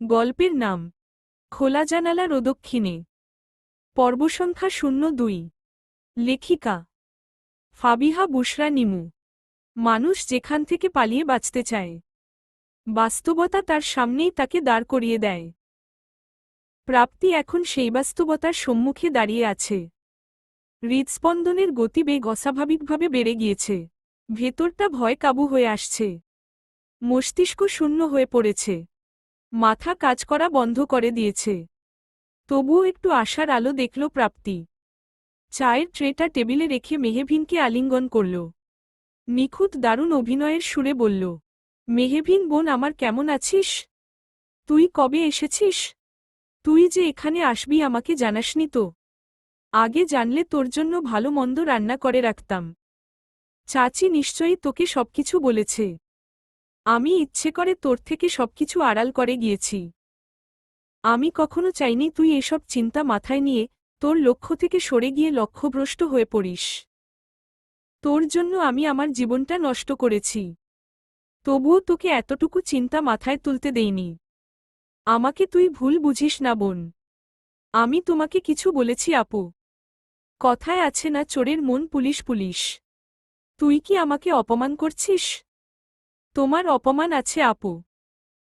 গল্পের নাম, খোলা জানালা রোদক্ষিণে। পর্বসংখ্যা শূন্য দুই। লেখিকা, ফাবিহা বুশরা নিমু। মানুষ যেখান থেকে পালিয়ে বাঁচতে চায়। বাস্তবতা তার সামনেই তাকে দাঁড় করিয়ে দেয়। প্রাপ্তি এখন সেই বাস্তবতার সম্মুখে দাঁড়িয়ে আছে। হৃদস্পন্দনের গতিবেগ অস্বাভাবিকভাবে বেড়ে গিয়েছে। ভেতরটা ভয় কাবু হয়ে আসছে। মস্তিষ্ক শূন্য হয়ে পড়েছে। মাথা কাজ করা বন্ধ করে দিয়েছে। তবুও একটু আশার আলো দেখল প্রাপ্তি। চায়ের ট্রেটা টেবিলে রেখে মেহেভিনকে আলিঙ্গন করল। নিখুঁত দারুণ অভিনয়ের সুরে বলল, মেহেভিন বোন আমার কেমন আছিস? তুই কবে এসেছিস? তুই যে এখানে আসবি আমাকে জানাসনি তো। আগে জানলে তোর জন্য ভালো মন্দ রান্না করে রাখতাম। চাচি নিশ্চয়ই তোকে সবকিছু বলেছে। আমি ইচ্ছে করে তোর থেকে সবকিছু আড়াল করে গিয়েছি। আমি কখনো চাইনি তুই এসব চিন্তা মাথায় নিয়ে তোর লক্ষ্য থেকে সরে গিয়ে লক্ষ্যভ্রষ্ট হয়ে পড়িস। তোর জন্য আমি আমার জীবনটা নষ্ট করেছি। তবুও তোকে এতটুকু চিন্তা মাথায় তুলতে দেইনি। আমাকে তুই ভুল বুঝিস না বোন। আমি তোমাকে কিছু বলেছি আপু। কথায় আছে না চোরের মন পুলিশ পুলিশ। তুই কি আমাকে অপমান করছিস? তোমার অপমান আছে আপু।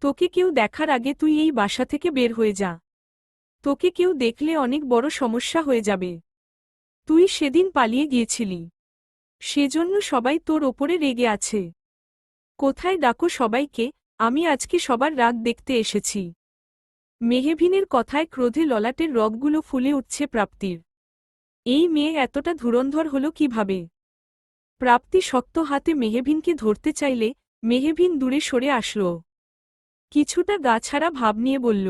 তোকে কেউ দেখার আগে তুই এই বাসা থেকে বের হয়ে যা। তোকে কেউ দেখলে অনেক বড় সমস্যা হয়ে যাবে। তুই সেদিন পালিয়ে গিয়েছিলি। সেজন্য সবাই তোর ওপরে রেগে আছে। কোথায় ডাকো সবাইকে, আমি আজকে সবার রাগ দেখতে এসেছি। মেহেভিনের কথায় ক্রোধে ললাটের রগগুলো ফুলে উঠছে প্রাপ্তির। এই মেয়ে এতটা ধুরন্ধর হল কীভাবে? প্রাপ্তি শক্ত হাতে মেহেভিনকে ধরতে চাইলে মেহেভিন দূরে সরে আসল। কিছুটা গাছাড়া ভাব নিয়ে বলল,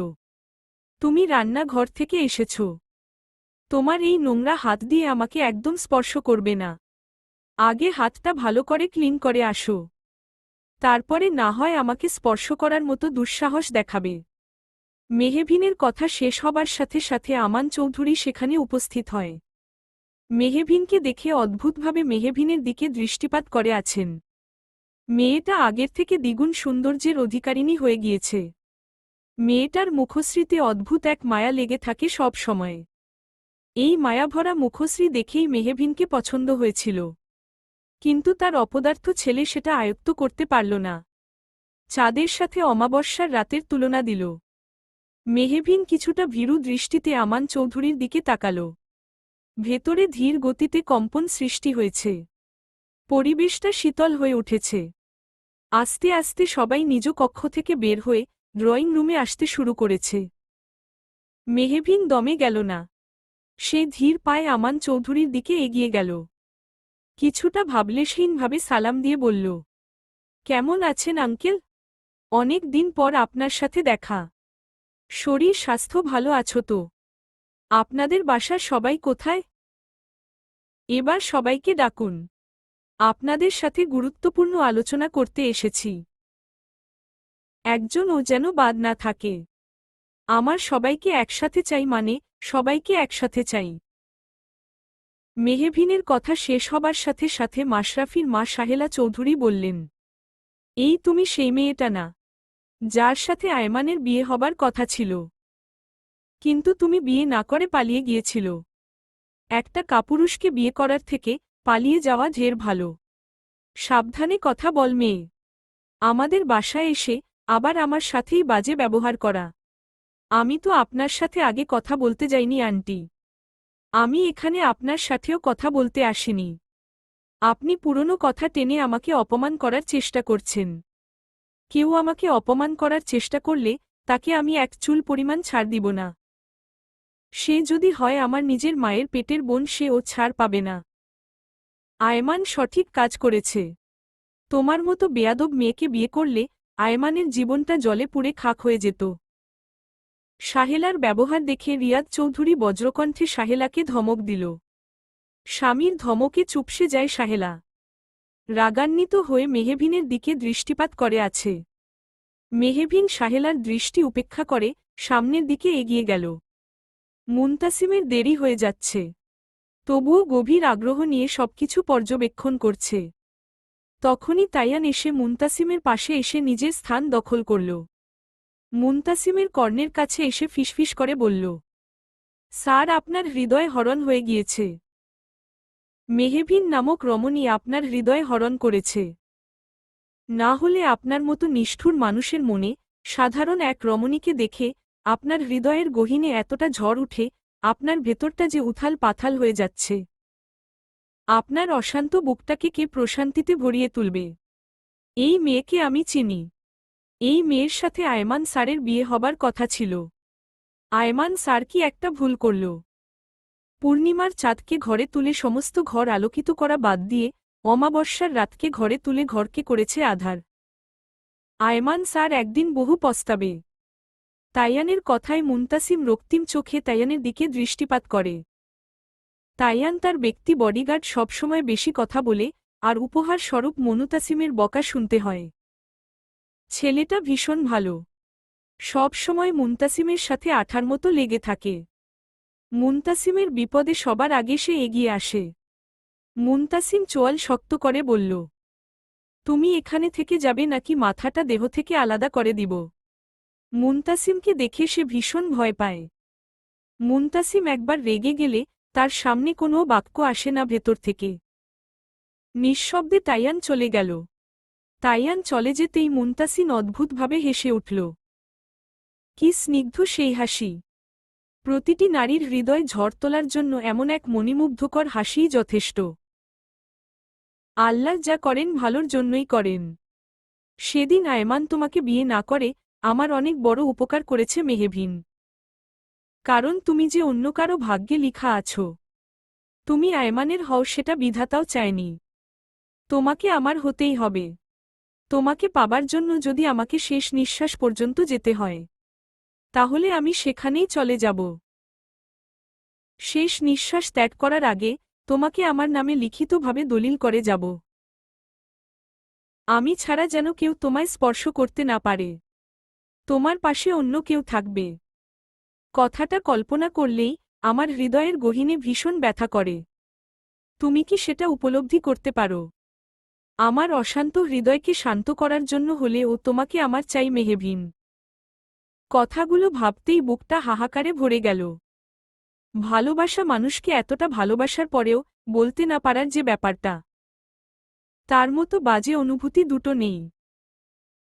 তুমি রান্নাঘর থেকে এসেছ। তোমার এই নোংরা হাত দিয়ে আমাকে একদম স্পর্শ করবে না। আগে হাতটা ভালো করে ক্লিন করে আসো। তারপরে না হয় আমাকে স্পর্শ করার মতো দুঃসাহস দেখাবে মেহেভিনের কথা শেষ হবার সাথে সাথে আমান চৌধুরী সেখানে উপস্থিত হয়। মেহেভিনকে দেখে অদ্ভুতভাবে মেহেভিনের দিকে দৃষ্টিপাত করে আছেন। মেয়েটা আগের থেকে দ্বিগুণ সৌন্দর্যের অধিকারিণী হয়ে গিয়েছে। মেয়েটার মুখশ্রীতে অদ্ভুত এক মায়া লেগে থাকে সব সময়। এই মায়াভরা মুখশ্রী দেখেই মেহেভিনকে পছন্দ হয়েছিল। কিন্তু তার অপদার্থ ছেলে সেটা আয়ত্ত করতে পারল না। চাঁদের সাথে অমাবস্যার রাতের তুলনা দিল। মেহেভিন কিছুটা ভীরু দৃষ্টিতে আমান চৌধুরীর দিকে তাকাল। ভেতরে ধীর গতিতে কম্পন সৃষ্টি হয়েছে। পরিবেশটা শীতল হয়ে উঠেছে। আস্তে আস্তে সবাই নিজ কক্ষ থেকে বের হয়ে ড্রয়িং রুমে আসতে শুরু করেছে। মেহেভিন দমে গেল না। সে ধীর পায়ে আমান চৌধুরীর দিকে এগিয়ে গেল। কিছুটা ভাবলেশহীনভাবে সালাম দিয়ে বলল, কেমন আছেন আঙ্কেল? অনেক দিন পর আপনার সাথে দেখা। শরীর, স্বাস্থ্য ভালো আছো তো? আপনাদের বাসার সবাই কোথায়? এবার সবাইকে ডাকুন। আপনাদের সাথে গুরুত্বপূর্ণ আলোচনা করতে এসেছি। একজনও যেন বাদ না থাকে। আমার সবাইকে একসাথে চাই মানে সবাইকে একসাথে চাই। মেহেভিনের কথা শেষ হবার সাথে সাথে মাশরাফির মা সাহেলা চৌধুরী বললেন, এই তুমি সেই মেয়েটা না, যার সাথে আয়মানের বিয়ে হবার কথা ছিল। কিন্তু তুমি বিয়ে না করে পালিয়ে গিয়েছিল। একটা কাপুরুষকে বিয়ে করার থেকে পালিয়ে যাওয়া ঢের ভালো। সাবধানে কথা বল মেয়ে। আমাদের বাসায় এসে আবার আমার সাথেই বাজে ব্যবহার করা। আমি তো আপনার সাথে আগে কথা বলতে যাইনি, আন্টি। আমি এখানে আপনার সাথেও কথা বলতে আসিনি। আপনি পুরনো কথা টেনে আমাকে অপমান করার চেষ্টা করছেন। কেউ আমাকে অপমান করার চেষ্টা করলে তাকে আমি এক চুল পরিমাণ ছাড় দিব না। সে যদি হয় আমার নিজের মায়ের পেটের বোন সে ও ছাড় পাবে না। আয়মান সঠিক কাজ করেছে। তোমার মতো বেয়াদব মেয়েকে বিয়ে করলে আয়মানের জীবনটা জলে পুড়ে খাক হয়ে যেত। সাহেলার ব্যবহার দেখে রিয়াদ চৌধুরী বজ্রকণ্ঠে সাহেলাকে ধমক দিল। স্বামীর ধমকে চুপসে যায় সাহেলা রাগান্বিত হয়ে মেহেভিনের দিকে দৃষ্টিপাত করে আছে। মেহেভিন সাহেলার দৃষ্টি উপেক্ষা করে সামনের দিকে এগিয়ে গেল। মুন্তাসিমের দেরি হয়ে যাচ্ছে। তবুও গভীর আগ্রহ নিয়ে সবকিছু পর্যবেক্ষণ করছে। তখনই তাইয়ান এসে মুন্তাসিমের পাশে এসে নিজের স্থান দখল করল। মুনতাসিমের কর্ণের কাছে এসে ফিসফিস করে বলল, স্যার, আপনার হৃদয় হরণ হয়ে গিয়েছে। মেহেভিন নামক রমণী আপনার হৃদয় হরণ করেছে। না হলে আপনার মতো নিষ্ঠুর মানুষের মনে সাধারণ এক রমণীকে দেখে আপনার হৃদয়ের গহীনে এতটা ঝড় উঠে আপনার ভেতরটা যে উথাল পাথাল হয়ে যাচ্ছে। আপনার অশান্ত বুকটাকে কে প্রশান্তিতে ভরিয়ে তুলবে। এই মেয়েকে আমি চিনি। এই মেয়ের সাথে আয়মান স্যারের বিয়ে হবার কথা ছিল। আয়মান স্যার কি একটা ভুল করল। পূর্ণিমার চাঁদকে ঘরে তুলে সমস্ত ঘর আলোকিত করা বাদ দিয়ে অমাবস্যার রাতকে ঘরে তুলে ঘরকে করেছে আধার। আয়মান স্যার একদিন বহু পস্তাবে। তাইয়ানের কথায় মুন্তাসিম রক্তিম চোখে তাইয়ানের দিকে দৃষ্টিপাত করে। তাইয়ান তার ব্যক্তি বডিগার্ড সবসময় বেশি কথা বলে, আর উপহার স্বরূপ মনুতাসিমের বকা শুনতে হয়। ছেলেটা ভীষণ ভালো। সব সময় মুন্তাসিমের সাথে আঠার মতো লেগে থাকে। মুন্তাসিমের বিপদে সবার আগে সে এগিয়ে আসে। মুন্তাসিম চোয়াল শক্ত করে বলল, তুমি এখানে থেকে যাবে নাকি মাথাটা দেহ থেকে আলাদা করে দিব? মুন্তাসিমকে দেখে সে ভীষণ ভয় পায়। মুন্তাসিম একবার রেগে গেলে তার সামনে কোনো বাক্য আসে না ভেতর থেকে। নিঃশব্দে তাইয়ান চলে গেল। তাইয়ান চলে যেতেই মুন্তাসিন অদ্ভুতভাবে হেসে উঠল। কি স্নিগ্ধ সেই হাসি। প্রতিটি নারীর হৃদয় ঝড় তোলার জন্য এমন এক মণিমুগ্ধকর হাসিই যথেষ্ট। আল্লাহ যা করেন ভালোর জন্যই করেন। সেদিন আয়মান তোমাকে বিয়ে না করে আমার অনেক বড় উপকার করেছে মেহেভিন। কারণ তুমি যে অন্য কারও ভাগ্যে লিখা আছো। তুমি আয়মানের হও সেটা বিধাতাও চায়নি। তোমাকে আমার হতেই হবে। তোমাকে পাবার জন্য যদি আমাকে শেষ নিঃশ্বাস পর্যন্ত যেতে হয়। তাহলে আমি সেখানেই চলে যাব। শেষ নিঃশ্বাস ত্যাগ করার আগে তোমাকে আমার নামে লিখিতভাবে দলিল করে যাব। আমি ছাড়া যেন কেউ তোমায় স্পর্শ করতে না পারে। তোমার পাশে অন্য কেউ থাকবে। কথাটা কল্পনা করলেই আমার হৃদয়ের গহীনে ভীষণ ব্যথা করে। তুমি কি সেটা উপলব্ধি করতে পারো? আমার অশান্ত হৃদয়কে শান্ত করার জন্য হলে ও তোমাকে আমার চাই মেহেভিন। কথাগুলো ভাবতেই বুকটা হাহাকারে ভরে গেল। ভালোবাসা মানুষকে এতটা ভালোবাসার পরেও বলতে না পারার যে ব্যাপারটা। তার মতো বাজে অনুভূতি দুটো নেই।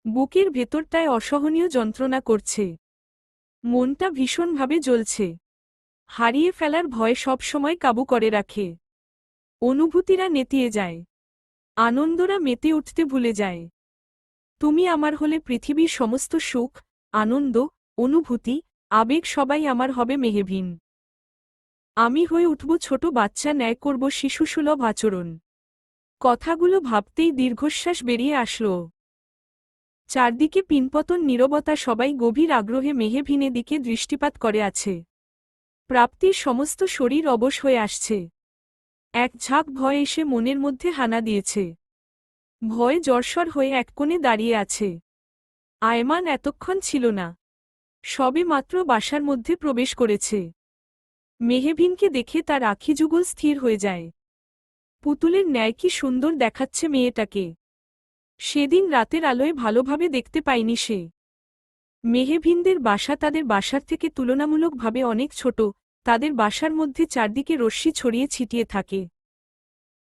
বুকের ভেতরটায় অসহনীয় যন্ত্রণা করছে। মনটা ভীষণভাবে জ্বলছে। হারিয়ে ফেলার ভয় সবসময় কাবু করে রাখে। অনুভূতিরা নেতিয়ে যায়। আনন্দরা মেতে উঠতে ভুলে যায়। তুমি আমার হলে পৃথিবীর সমস্ত সুখ, আনন্দ, অনুভূতি, আবেগ সবাই আমার হবে মেহেভিন। আমি হয়ে উঠব ছোট বাচ্চা ন্যায় করব শিশুসুলভ আচরণ। কথাগুলো ভাবতেই দীর্ঘশ্বাস বেরিয়ে আসল। চারদিকে পিনপতন নীরবতা সবাই গভীর আগ্রহে মেহেভিনে দিকে দৃষ্টিপাত করে আছে। প্রাপ্তির সমস্ত শরীর অবশ হয়ে আসছে। এক ঝাঁক ভয় এসে মনের মধ্যে হানা দিয়েছে। ভয় জর্সর হয়ে এক কোণে দাঁড়িয়ে আছে। আয়মান এতক্ষণ ছিল না। সবে মাত্র বাসার মধ্যে প্রবেশ করেছে। মেহেভিনকে দেখে তার আখি যুগল স্থির হয়ে যায়। পুতুলের ন্যায় কি সুন্দর দেখাচ্ছে মেয়েটাকে। সেদিন রাতের আলোয় ভালোভাবে দেখতে পায়নি সে। মেহেভিনদের বাসা তাদের বাসার থেকে তুলনামূলকভাবে অনেক ছোট, তাদের বাসার মধ্যে চারদিকে রশ্মি ছড়িয়ে ছিটিয়ে থাকে।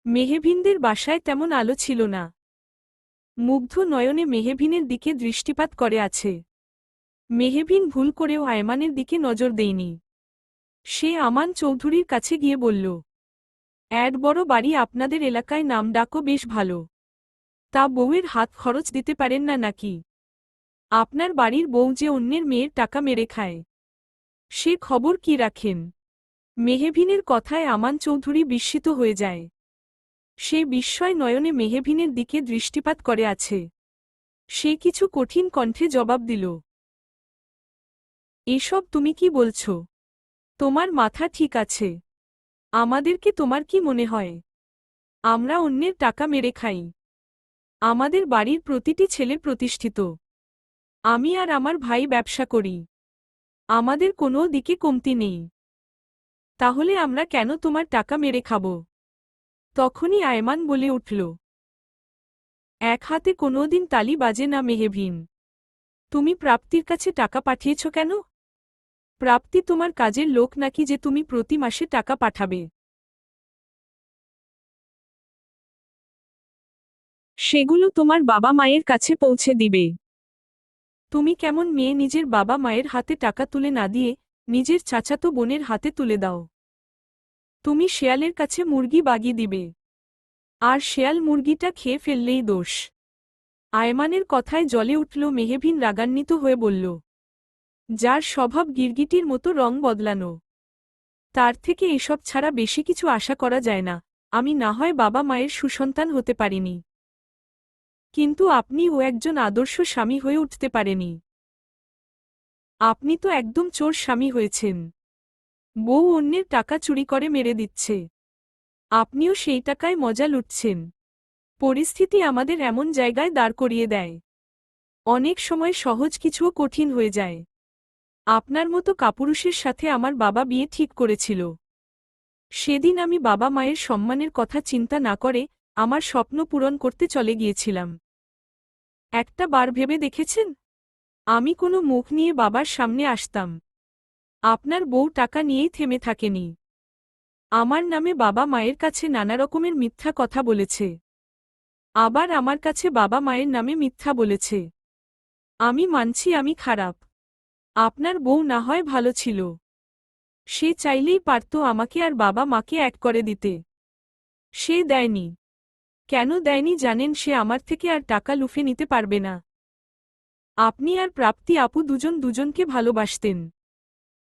মেহেভিনদের বাসায় তেমন আলো ছিল না। মুগ্ধ নয়নে মেহেভিনের দিকে দৃষ্টিপাত করে আছে। মেহেভিন ভুল করেও আয়মানের দিকে নজর দেয়নি। সে আমান চৌধুরীর কাছে গিয়ে বলল, অ্যাড বড় বাড়ি আপনাদের এলাকায় নাম ডাকো বেশ ভালো। তা বউয়ের হাত খরচ দিতে পারেন না নাকি? আপনার বাড়ির বউ যে অন্যের মেয়ের টাকা মেরে খায়। সে খবর কি রাখেন? মেহেভিনের কথায় আমান চৌধুরী বিস্মিত হয়ে যায়। সে বিস্ময় নয়নে মেহেভিনের দিকে দৃষ্টিপাত করে আছে। সে কিছু কঠিন কণ্ঠে জবাব দিল, এসব তুমি কি বলছ? তোমার মাথা ঠিক আছে। আমাদেরকে তোমার কি মনে হয়? আমরা অন্যের টাকা মেরে খাই। আমাদের বাড়ির প্রতিটি ছেলে প্রতিষ্ঠিত। আমি আর আমার ভাই ব্যবসা করি। আমাদের কোনো দিকে কমতি নেই। তাহলে আমরা কেন তোমার টাকা মেরে খাব? তখনই আয়মান বলে উঠল। এক হাতে কোনোদিন তালি বাজে না, মেহেভিন। তুমি প্রাপ্তির কাছে টাকা পাঠিয়েছ কেন? প্রাপ্তি তোমার কাজের লোক নাকি যে তুমি প্রতি মাসে টাকা পাঠাবে? সেগুলো তোমার বাবা মায়ের কাছে পৌঁছে দিবে। তুমি কেমন মেয়ে নিজের বাবা মায়ের হাতে টাকা তুলে না দিয়ে নিজের চাচাতো বোনের হাতে তুলে দাও। তুমি শেয়ালের কাছে মুরগি বাগি দিবে। আর শেয়াল মুরগিটা খেয়ে ফেললেই দোষ। আয়মানের কথায় জলে উঠল মেহেভিন রাগান্বিত হয়ে বলল, যার স্বভাব গিরগিটির মতো রং বদলানো। তার থেকে এসব ছাড়া বেশি কিছু আশা করা যায় না। আমি না হয় বাবা মায়ের সুসন্তান হতে পারিনি। কিন্তু আপনি ও একজন আদর্শ স্বামী হয়ে উঠতে পারেনি আপনি তো একদম চোর স্বামী হয়েছেন। বউ অন্যের টাকা চুরি করে মেরে দিচ্ছে। আপনিও সেই টাকায় মজা লুটছেন। পরিস্থিতি আমাদের এমন জায়গায় দাঁড় করিয়ে দেয়। অনেক সময় সহজ কিছুও কঠিন হয়ে যায়। আপনার মতো কাপুরুষের সাথে আমার বাবা বিয়ে ঠিক করেছিল। সেদিন আমি বাবা মায়ের সম্মানের কথা চিন্তা না করে আমার স্বপ্ন পূরণ করতে চলে গিয়েছিলাম। একটা বার ভেবে দেখেছেন? আমি কোনো মুখ নিয়ে বাবার সামনে আসতাম। আপনার বউ টাকা নিয়েই থেমে থাকেনি। আমার নামে বাবা মায়ের কাছে নানা রকমের মিথ্যা কথা বলেছে। আবার আমার কাছে বাবা মায়ের নামে মিথ্যা বলেছে। আমি মানছি আমি খারাপ। আপনার বউ না হয় ভালো ছিল। সে চাইলেই পারত আমাকে আর বাবা মাকে এক করে দিতে। সে দেয়নি। কেন দেয়নি জানেন সে আমার থেকে আর টাকা লুফে নিতে পারবে না। আপনি আর প্রাপ্তি আপু দুজন দুজনকে ভালোবাসতেন।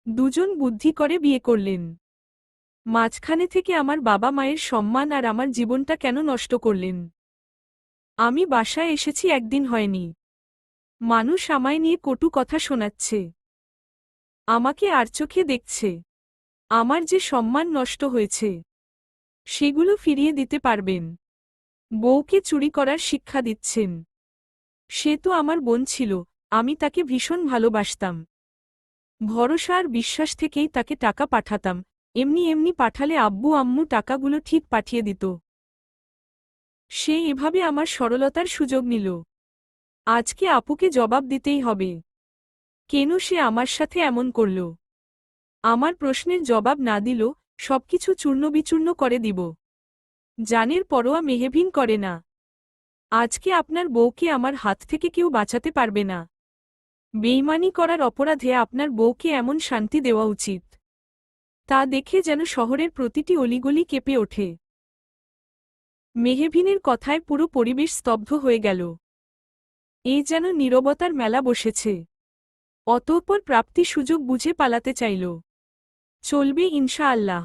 দুজন বুদ্ধি করে বিয়ে করলেন। মাঝখানে থেকে আমার বাবা মায়ের সম্মান আর আমার জীবনটা কেন নষ্ট করলেন? আমি বাসায় এসেছি একদিন হয়নি। মানুষ আমায় নিয়ে কটু কথা শোনাচ্ছে। আমাকে আর চোখে দেখছে। আমার যে সম্মান নষ্ট হয়েছে। সেগুলো ফিরিয়ে দিতে পারবেন। বউকে চুরি করার শিক্ষা দিচ্ছেন। সে তো আমার বোন ছিল, আমি তাকে ভীষণ ভালোবাসতাম। ভরসা আর বিশ্বাস থেকেই তাকে টাকা পাঠাতাম, এমনি এমনি পাঠালে আব্বু আম্মু টাকাগুলো ঠিক পাঠিয়ে দিত। সে এভাবে আমার সরলতার সুযোগ নিল। আজকে আপুকে জবাব দিতেই হবে। কেন সে আমার সাথে এমন করল? আমার প্রশ্নের জবাব না দিল, সবকিছু চূর্ণবিচূর্ণ করে দিব। জানের পরোয়া মেহেভিন করে না। আজকে আপনার বউকে আমার হাত থেকে কেউ বাঁচাতে পারবে না। বেইমানি করার অপরাধে আপনার বউকে এমন শান্তি দেওয়া উচিত। তা দেখে যেন শহরের প্রতিটি অলিগলি কেঁপে ওঠে। মেহেভিনের কথায় পুরো পরিবেশ স্তব্ধ হয়ে গেল। এই যেন নীরবতার মেলা বসেছে। অতঃপর প্রাপ্তি সুযোগ বুঝে পালাতে চাইল। চলবে ইনশা আল্লাহ